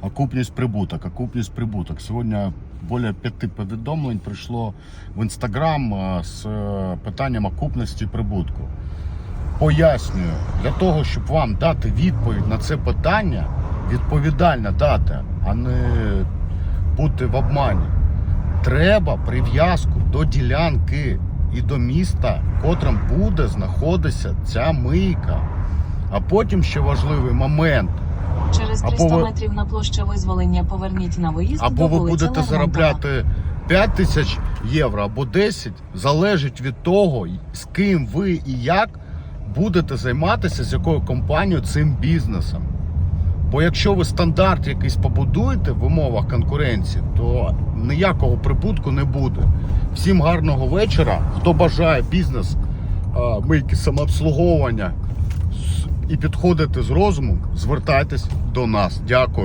Окупність прибуток, окупність прибуток. Сьогодні більше п'яти повідомлень прийшло в інстаграм е, з е, питанням окупності прибутку. Пояснюю, для того, щоб вам дати відповідь на це питання, відповідально дати, а не бути в обмані. Треба прив'язку до ділянки і до міста, котрим буде знаходитися ця мийка. А потім ще важливий момент. Через Або 300 ви- метрів на площа визволення поверніть на виїзд Або ви вулиці будете Лермонтова. заробляти 5 тисяч євро або 10, залежить від того, з ким ви і як будете займатися, з якою компанією цим бізнесом. Бо якщо ви стандарт якийсь побудуєте в умовах конкуренції, то ніякого прибутку не буде. Всім гарного вечора. Хто бажає бізнес а, мийки самообслуговування і підходити з розумом, звертайтесь до нас. Дякую.